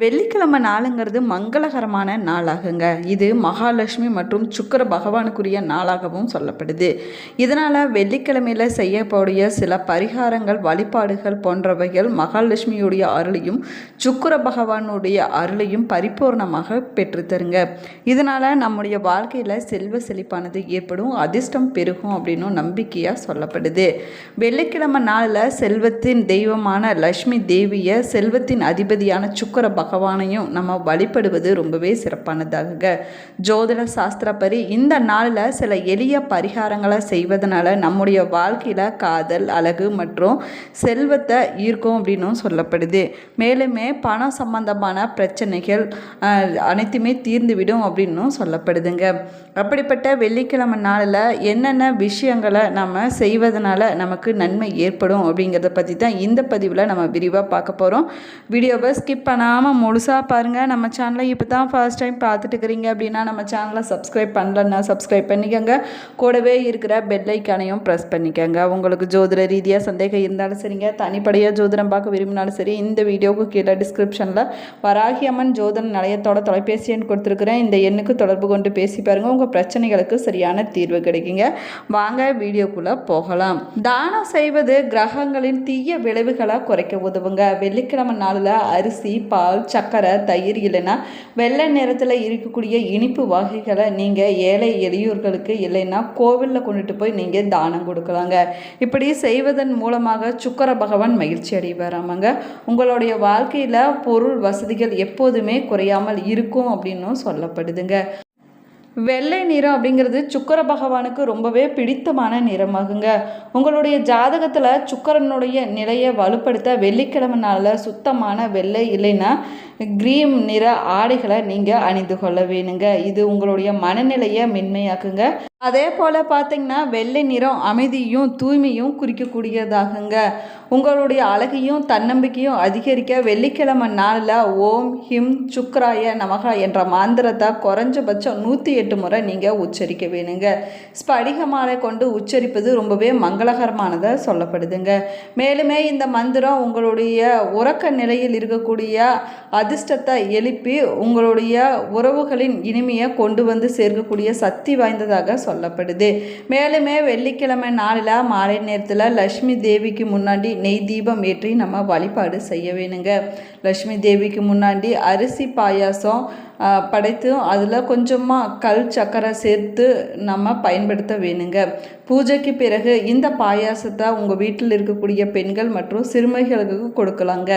வெள்ளிக்கிழமை நாளுங்கிறது மங்களகரமான நாளாகுங்க. இது மகாலட்சுமி மற்றும் சுக்கிர பகவானுக்குரிய நாளாகவும் சொல்லப்படுது. இதனால் வெள்ளிக்கிழமையில் செய்யக்கூடிய சில பரிகாரங்கள் வழிபாடுகள் போன்றவைகள் மகாலட்சுமியுடைய அருளையும் சுக்கிர பகவானுடைய அருளையும் பரிபூர்ணமாக பெற்றுத்தருங்க இதனால் நம்முடைய வாழ்க்கையில் செல்வ செழிப்பானது ஏற்படும் அதிர்ஷ்டம் பெருகும் அப்படின்னும் நம்பிக்கையாக சொல்லப்படுது. வெள்ளிக்கிழமை நாளில் செல்வத்தின் தெய்வமான லக்ஷ்மி தேவியை செல்வத்தின் அதிபதியான சுக்கிர பகவானையும் நம்ம வழிபடுவது ரொம்பவே சிறப்பானதாகுங்க ஜோதிட சாஸ்திரப்படி இந்த நாளில் சில எளிய பரிகாரங்களை செய்வதனால நம்முடைய வாழ்க்கையில் காதல் அழகு மற்றும் செல்வத்தை ஈர்க்கும் அப்படின்னும் சொல்லப்படுது. மேலுமே பணம் சம்பந்தமான பிரச்சனைகள் அனைத்துமே தீர்ந்துவிடும் அப்படின்னும் சொல்லப்படுதுங்க. அப்படிப்பட்ட வெள்ளிக்கிழமை நாளில் என்னென்ன விஷயங்களை நம்ம செய்வதனால நமக்கு நன்மை ஏற்படும் அப்படிங்கிறத பற்றி தான் இந்த பதிவில் நம்ம விரிவாக பார்க்க போகிறோம் வீடியோவை ஸ்கிப் பண்ணாமல் முழுசாக பாருங்கள் நம்ம சேனலை இப்போ தான் ஃபர்ஸ்ட் டைம் பார்த்துட்டு இருக்கிறீங்க அப்படின்னா நம்ம சேனலை சப்ஸ்கிரைப் பண்ணலன்னா சப்ஸ்கிரைப் பண்ணிக்கோங்க. கூடவே இருக்கிற பெல்லைக்கானையும் ப்ரெஸ் பண்ணிக்கோங்க. உங்களுக்கு ஜோதிட ரீதியாக சந்தேகம் இருந்தாலும் சரிங்க. தனிப்படையாக ஜோதிடம் பார்க்க விரும்பினாலும் சரி இந்த வீடியோவுக்கு கீழே டிஸ்கிரிப்ஷனில் வராகி அம்மன் ஜோதிட நிலையத்தோட தொலைபேசி எண் கொடுத்துருக்குறேன். இந்த எண்ணுக்கு தொடர்பு கொண்டு பேசி பாருங்கள் உங்கள் பிரச்சனைகளுக்கு சரியான தீர்வு கிடைக்குங்க. வாங்க வீடியோக்குள்ளே போகலாம். தானம் செய்வது கிரகங்களின் தீய விளைவுகளை குறைக்க உதவுங்க. வெள்ளிக்கிழமை நாளில் அரிசி பால் சர்க்கரை தயிர் இல்லைன்னா வெள்ளை நிறத்தில் இருக்கக்கூடிய இனிப்பு வகைகளை நீங்கள் ஏழை எளியோர்களுக்கு இல்லைன்னா கோவிலில் கொண்டுட்டு போய் நீங்கள் தானம் கொடுக்கலாங்க. இப்படி செய்வதன் மூலமாக சுக்கர பகவான் மகிழ்ச்சி அடைவாராமாங்க. உங்களுடைய வாழ்க்கையில் பொருள் வசதிகள் எப்போதுமே குறையாமல் இருக்கும் அப்படின்னும் சொல்லப்படுதுங்க. வெள்ளை நிறம் அப்படிங்கிறது சுக்கர பகவானுக்கு ரொம்பவே பிடித்தமான நிறமாகுங்க. உங்களுடைய ஜாதகத்தில் சுக்கரனுடைய நிலையை வலுப்படுத்த வெள்ளிக்கிழமை நாளில் சுத்தமான வெள்ளை இல்லைன்னா கிரீம் நிற ஆடைகளை நீங்கள் அணிந்து கொள்ள வேணுங்க. இது உங்களுடைய மனநிலையை மென்மையாக்குங்க. அதே போல் பார்த்தீங்கன்னா வெள்ளை நிறம் அமைதியும் தூய்மையும் குறிக்கக்கூடியதாகுங்க. உங்களுடைய அழகையும் தன்னம்பிக்கையும் அதிகரிக்க வெள்ளிக்கிழமை நாளில் ஓம் ஹிம் சுக்ராய நமகா என்ற மாந்திரத்தை குறைஞ்சபட்சம் நூற்றி எட்டு முறை நீங்கள் உச்சரிக்க வேணுங்க. ஸ்படிக மாலை கொண்டு உச்சரிப்பது ரொம்பவே மங்களகரமானதாக சொல்லப்படுதுங்க. மேலுமே இந்த மந்திரம் உங்களுடைய உறக்க நிலையில் இருக்கக்கூடிய அதிர்ஷ்டத்தை எழுப்பி உங்களுடைய உறவுகளின் இனிமையை கொண்டு வந்து சேர்க்கக்கூடிய சக்தி வாய்ந்ததாக சொல்லப்படுது. மேலுமே வெள்ளிக்கிழமை நாளில் மாலை நேரத்தில் லக்ஷ்மி தேவிக்கு முன்னாடி நெய் தீபம் ஏற்றி நம்ம வழிபாடு செய்ய வேணுங்க. லக்ஷ்மி தேவிக்கு முன்னாடி அரிசி பாயாசம் படைத்தும் படைத்து அதில் கொஞ்சமாக கல் சக்கரை சேர்த்து நம்ம பயன்படுத்த வேணுங்க. பூஜைக்கு பிறகு இந்த பாயாசத்தை உங்கள் வீட்டில் இருக்கக்கூடிய பெண்கள் மற்றும் சிறுமிகளுக்கு கொடுக்கலாங்க.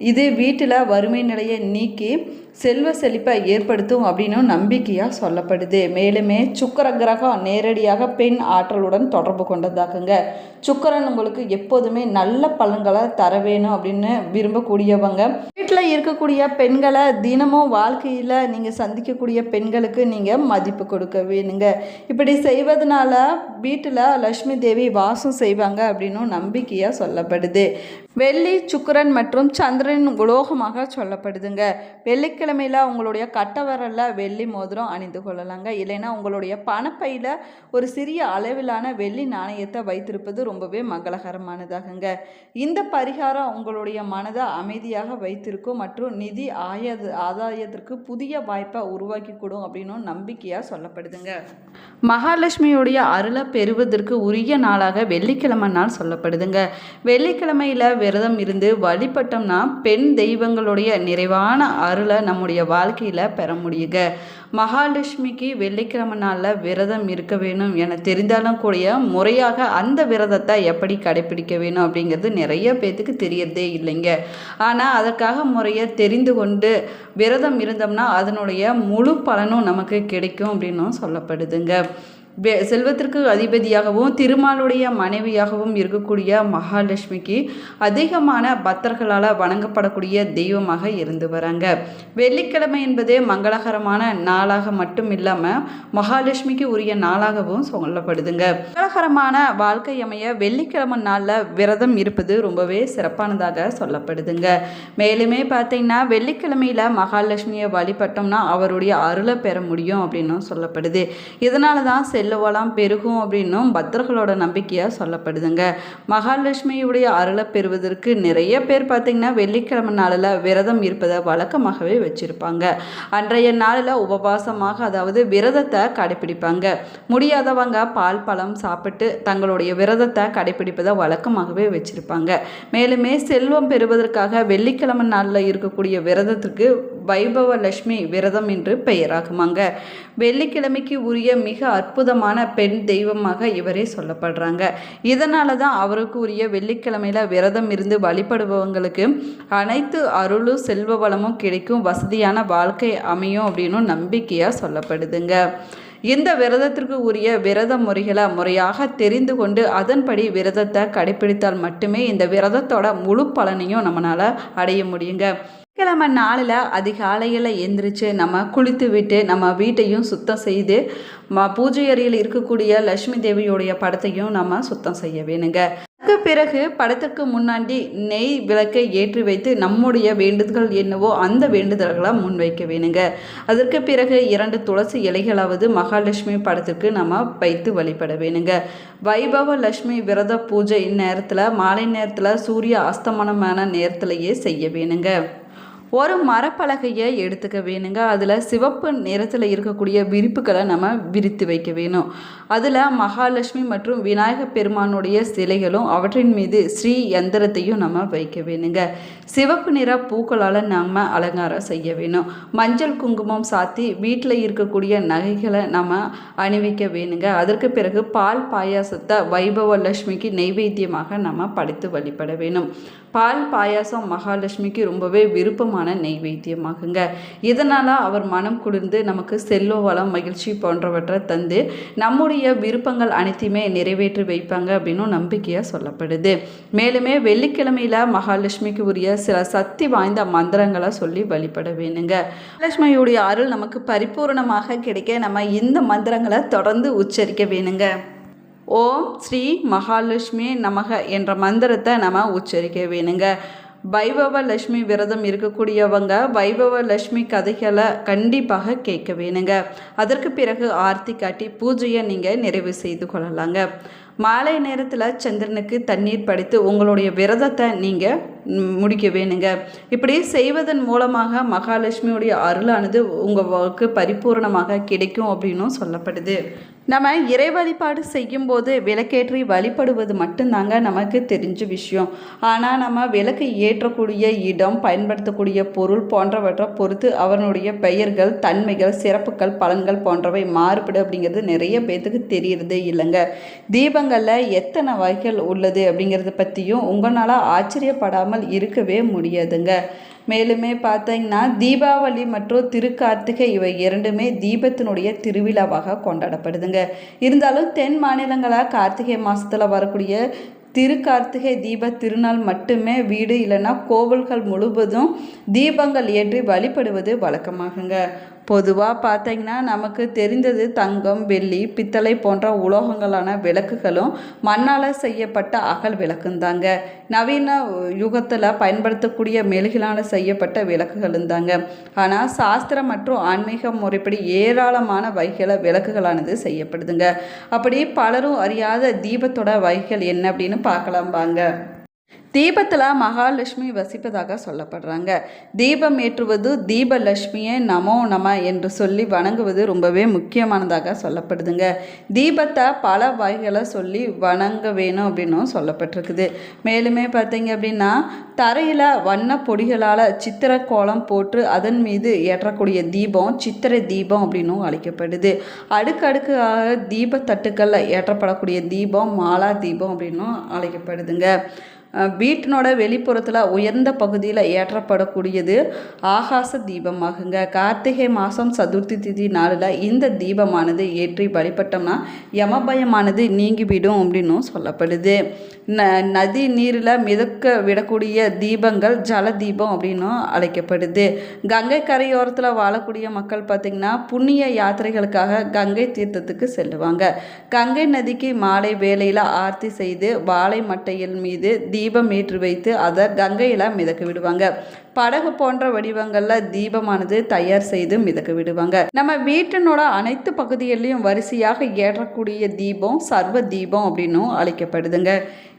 இது வீட்டில் வறுமை நிலையை நீக்கி செல்வ செழிப்பை ஏற்படுத்தும் அப்படின்னு நம்பிக்கையாக சொல்லப்படுது. மேலுமே சுக்கர கிரகம் நேரடியாக பெண் ஆற்றலுடன் தொடர்பு கொண்டதாகுங்க சுக்கரன் உங்களுக்கு எப்போதுமே நல்ல பலன்களை தர வேணும் அப்படின்னு விரும்பக்கூடியவங்க. வீட்டில் இருக்கக்கூடிய பெண்களை தினமும் வாழ்க்கையில் நீங்கள் சந்திக்கக்கூடிய பெண்களுக்கு நீங்கள் மதிப்பு கொடுக்க வேணுங்க. இப்படி செய்வதனால வீட்டில் லக்ஷ்மி தேவி வாசம் செய்வாங்க அப்படின்னும் நம்பிக்கையாக சொல்லப்படுது. வெள்ளி சுக்கிரன் மற்றும் சந்திரன் உலோகமாக சொல்லப்படுதுங்க. வெள்ளிக்கிழமையில் உங்களுடைய கட்டவரலில் வெள்ளி மோதிரம் அணிந்து கொள்ளலாங்க. இல்லைன்னா உங்களுடைய பணப்பையில் ஒரு சிறிய அளவிலான வெள்ளி நாணயத்தை வைத்திருப்பது ரொம்பவே மங்களகரமானதாகுங்க. இந்த பரிகாரம் உங்களுடைய மனதை அமைதியாக வைத்திருக்கும் மற்றும் நிதி ஆய ஆதாயத்திற்கு புதிய வாய்ப்பை உருவாக்கி கொடும் அப்படின்னும் நம்பிக்கையாக சொல்லப்படுதுங்க. மகாலட்சுமியுடைய அருளை பெறுவதற்கு உரிய நாளாக வெள்ளிக்கிழமை நாள் சொல்லப்படுதுங்க. வெள்ளிக்கிழமையில் விரதம் இருந்து வழிபட்டோம்னா பெண் தெய்வங்களுடைய நிறைவான அருளை நம்முடைய வாழ்க்கையில் பெற முடியுங்க மகாலட்சுமிக்கு வெள்ளிக்கிழமை நாளில் விரதம் இருக்க வேணும் என தெரிந்தாலும் கூடிய முறையாக அந்த விரதத்தை எப்படி கடைப்பிடிக்க வேணும் அப்படிங்கிறது நிறைய பேத்துக்கு தெரியறதே இல்லைங்க. ஆனால் அதற்காக முறையை தெரிந்து கொண்டு விரதம் இருந்தோம்னா அதனுடைய முழு பலனும் நமக்கு கிடைக்கும் அப்படின்னும் சொல்லப்படுதுங்க. செல்வத்திற்கு அதிபதியாகவும் திருமாலுடைய மனைவியாகவும் இருக்கக்கூடிய மகாலட்சுமிக்கு அதிகமான பக்தர்களால் வணங்கப்படக்கூடிய தெய்வமாக இருந்து வராங்க. வெள்ளிக்கிழமை என்பதே மங்களகரமான நாளாக மட்டும் இல்லாமல் மகாலட்சுமிக்கு உரிய நாளாகவும் சொல்லப்படுதுங்க. மங்களகரமான வாழ்க்கை அமைய வெள்ளிக்கிழமை நாளில் விரதம் இருப்பது ரொம்பவே சிறப்பானதாக சொல்லப்படுதுங்க. மேலுமே பார்த்தீங்கன்னா வெள்ளிக்கிழமையில் மகாலட்சுமியை வழிபட்டோம்னா அவருடைய அருளை பெற முடியும் அப்படின்னும் சொல்லப்படுது. இதனால தான் செல்வ பெருகும் அப்படின்னும் பக்தர்களோட நம்பிக்கையாக சொல்லப்படுதுங்க. மகாலட்சுமியுடைய அருளை பெறுவதற்கு நிறைய பேர் பார்த்திங்கன்னா வெள்ளிக்கிழமை நாளில் விரதம் இருப்பதை வழக்கமாகவே வச்சுருப்பாங்க. அன்றைய நாளில் உபவாசமாக அதாவது விரதத்தை கடைப்பிடிப்பாங்க முடியாதவங்க பால் பழம் சாப்பிட்டு தங்களுடைய விரதத்தை கடைப்பிடிப்பதை வழக்கமாகவே வச்சுருப்பாங்க. மேலுமே செல்வம் பெறுவதற்காக வெள்ளிக்கிழமை நாளில் இருக்கக்கூடிய விரதத்துக்கு வைபவலட்சுமி விரதம் என்று பெயராகுமாங்க. வெள்ளிக்கிழமைக்கு உரிய மிக அற்புதமான பெண் தெய்வமாக இவரே சொல்லப்படுறாங்க. இதனால தான் அவருக்கு உரிய வெள்ளிக்கிழமையில் விரதம் இருந்து வழிபடுபவங்களுக்கு அனைத்து அருளும் செல்வ வளமும் கிடைக்கும் வசதியான வாழ்க்கை அமையும் அப்படின்னு நம்பிக்கையாக சொல்லப்படுதுங்க. இந்த விரதத்திற்கு உரிய விரத முறைகளை முறையாக தெரிந்து கொண்டு அதன்படி விரதத்தை கடைப்பிடித்தால் மட்டுமே இந்த விரதத்தோட முழு பலனையும் நம்மளால் அடைய முடியுங்க. கிழமை நாளில் அதிகாலையில் எந்திரிச்சு நம்ம குளித்து விட்டு நம்ம வீட்டையும் சுத்தம் செய்து ம பூஜை அறையில் இருக்கக்கூடிய லக்ஷ்மி தேவியோடைய படத்தையும் நம்ம சுத்தம் செய்ய வேணுங்க. அதுக்கு பிறகு படத்துக்கு முன்னாடி நெய் விளக்கை ஏற்றி வைத்து நம்முடைய வேண்டுதல்கள் என்னவோ அந்த வேண்டுதல்களை முன்வைக்க வேணுங்க. அதற்கு பிறகு இரண்டு துளசி இலைகளாவது மகாலட்சுமி படத்துக்கு நம்ம வைத்து வழிபட வேணுங்க. வைபவ லட்சுமி விரத பூஜை நேரத்தில் மாலை நேரத்தில் சூரிய அஸ்தமனமான நேரத்திலேயே செய்ய வேணுங்க. ஒரு மரப்பலகையை எடுத்துக்க வேணுங்க. அதில் சிவப்பு நிறத்தில் இருக்கக்கூடிய விரிப்புகளை நம்ம விரித்து வைக்க வேணும். அதில் மகாலட்சுமி மற்றும் விநாயகப் பெருமானுடைய சிலைகளும் அவற்றின் மீது ஸ்ரீ யந்திரத்தையும் நம்ம வைக்க வேணுங்க. சிவப்பு நிற பூக்களால் நம்ம அலங்காரம் செய்ய வேணும். மஞ்சள் குங்குமம் சாத்தி வீட்டில் இருக்கக்கூடிய நகைகளை நம்ம அணிவிக்க வேணுங்க. அதற்கு பிறகு பால் பாயாசத்தை வைபவ லட்சுமிக்கு நெய்வேத்தியமாக நம்ம படைத்து வழிபட வேணும். பால் பாயாசம் மகாலட்சுமிக்கு ரொம்பவே விருப்பமான நெய்வேத்தியமாகுங்க இதனால் அவர் மனம் குளிர்ந்து நமக்கு செல்வ வளம் மகிழ்ச்சி போன்றவற்றை தந்து நம்முடைய விருப்பங்கள் அனைத்தையுமே நிறைவேற்றி வைப்பாங்க அப்படின்னு நம்பிக்கையாக சொல்லப்படுது. மேலுமே வெள்ளிக்கிழமையில் மகாலட்சுமிக்கு உரிய சில சக்தி வாய்ந்த மந்திரங்களை சொல்லி வழிபட வேணுங்க. லட்சுமியுடைய அருள் நமக்கு பரிபூரணமாக கிடைக்க நம்ம இந்த மந்திரங்களை தொடர்ந்து உச்சரிக்க வேணுங்க. ஓம் ஸ்ரீ மகாலட்சுமி நமக என்ற மந்திரத்தை நம்ம உச்சரிக்க வேணுங்க. வைபவ லட்சுமி விரதம் இருக்கக்கூடியவங்க வைபவ லட்சுமி கதைகளை கண்டிப்பாக கேட்க வேணுங்க அதற்கு பிறகு ஆர்த்தி காட்டி பூஜையை நீங்கள் நிறைவு செய்து கொள்ளலாங்க. மாலை நேரத்தில் சந்திரனுக்கு தண்ணீர் படித்து உங்களுடைய விரதத்தை நீங்கள் முடிக்க வேணுங்க. இப்படி செய்வதன் மூலமாக மகாலட்சுமியுடைய அருளானது உங்களுக்கு பரிபூர்ணமாக கிடைக்கும் அப்படின்னும் சொல்லப்படுது. நம்ம இறை வழிபாடு செய்யும்போது விளக்கேற்றி வழிபடுவது மட்டும்தாங்க நமக்கு தெரிஞ்ச விஷயம். ஆனால் நம்ம விளக்கு ஏற்றக்கூடிய இடம் பயன்படுத்தக்கூடிய பொருள் போன்றவற்றை பொறுத்து அவனுடைய பெயர்கள் தன்மைகள் சிறப்புகள் பலன்கள் போன்றவை மாறுபடு அப்படிங்கிறது நிறைய பேர்த்துக்கு தெரியறதே இல்லைங்க. தீபங்களில் எத்தனை வகைகள் உள்ளது அப்படிங்கிறத பற்றியும் உங்களால் ஆச்சரியப்படாமல் இருக்கவே முடியாதுங்க. மேலுமே பார்த்தீங்கன்னா தீபாவளி மற்றும் திருக்கார்த்திகை இவை இரண்டுமே தீபத்தினுடைய திருவிழாவாக கொண்டாடப்படுதுங்க. இருந்தாலும் தென் மாநிலங்களாக கார்த்திகை மாதத்தில் வரக்கூடிய திருக்கார்த்திகை தீப திருநாள் மட்டுமே வீடு இல்லைன்னா கோவில்கள் முழுவதும் தீபங்கள் ஏற்றி வழிபடுவது வழக்கமாகுங்க. பொதுவாக பார்த்தீங்கன்னா நமக்கு தெரிந்தது தங்கம் வெள்ளி பித்தளை போன்ற உலோகங்களான விளக்குகளும் மண்ணால் செய்யப்பட்ட அகல் விளக்கும் தாங்க நவீன யுகத்தில் பயன்படுத்தக்கூடிய மெழுகினால் செய்யப்பட்ட விளக்குகளும் தாங்க ஆனால் சாஸ்திரம் மற்றும் ஆன்மீக முறைப்படி ஏராளமான வகைகளை விளக்குகளானது செய்யப்படுதுங்க. அப்படி பலரும் அறியாத தீபத்தோட வகைகள் என்ன அப்படின்னு பார்க்கலாம் வாங்க. தீபத்தில் மகாலட்சுமி வசிப்பதாக சொல்லப்படுறாங்க. தீபம் ஏற்றுவது தீபலட்சுமியே நமோ நம என்று சொல்லி வணங்குவது ரொம்பவே முக்கியமானதாக சொல்லப்படுதுங்க. தீபத்தை பல வகைகளை சொல்லி வணங்க வேணும் அப்படின்னும் சொல்லப்பட்டிருக்குது. மேலுமே பார்த்தீங்க அப்படின்னா தரையில் வண்ண பொடிகளால் சித்திர கோலம் போட்டு அதன் மீது ஏற்றக்கூடிய தீபம் சித்திரை தீபம் அப்படின்னும் அழைக்கப்படுது. அடுக்கடுக்காக தீபத்தட்டுக்களில் ஏற்றப்படக்கூடிய தீபம் மாலா தீபம் அப்படின்னும் அழைக்கப்படுதுங்க. வீட்டினோட வெளிப்புறத்தில் உயர்ந்த பகுதியில் ஏற்றப்படக்கூடியது ஆகாச தீபமாகுங்க. கார்த்திகை மாதம் சதுர்த்தி திதி நாளில் இந்த தீபமானது ஏற்றி வழிபட்டோம்னா யமபயமானது நீங்கிவிடும் அப்படின்னும் சொல்லப்படுது. ந நதி நீரில் மிதக்க விடக்கூடிய தீபங்கள் ஜல தீபம் அப்படின்னும் அழைக்கப்படுது. கங்கை கரையோரத்தில் வாழக்கூடிய மக்கள் பார்த்திங்கன்னா புண்ணிய யாத்திரைகளுக்காக கங்கை தீர்த்தத்துக்கு செல்லுவாங்க. கங்கை நதிக்கு மாலை வேளையில் ஆர்த்தி செய்து வாழை மட்டையில் மீது தீ தீபம் ஏற்றி வைத்து அதை கங்கையில் மிதக்க விடுவாங்க. படகு போன்ற வடிவங்களில் தீபமானது தயார் செய்து மிதக்க விடுவாங்க. நம்ம வீட்டினோட அனைத்து பகுதிகளிலும் வரிசையாக ஏற்றக்கூடிய தீபம் சர்வ தீபம் அப்படின்னும் அழைக்கப்படுதுங்க.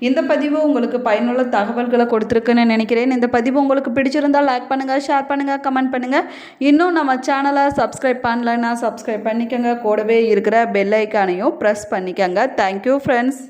இந்த பதிவு உங்களுக்கு பயனுள்ள தகவல்களை கொடுத்துருக்குன்னு நினைக்கிறேன். இந்த பதிவு உங்களுக்கு பிடிச்சிருந்தால் லைக் பண்ணுங்கள் ஷேர் பண்ணுங்கள் கமெண்ட் பண்ணுங்கள் இன்னும் நம்ம சேனலை சப்ஸ்கிரைப் பண்ணலைன்னா சப்ஸ்கிரைப் பண்ணிக்கோங்க. கூடவே இருக்கிற பெல் ஐக்கானையும் ப்ரெஸ் பண்ணிக்கோங்க. Thank you friends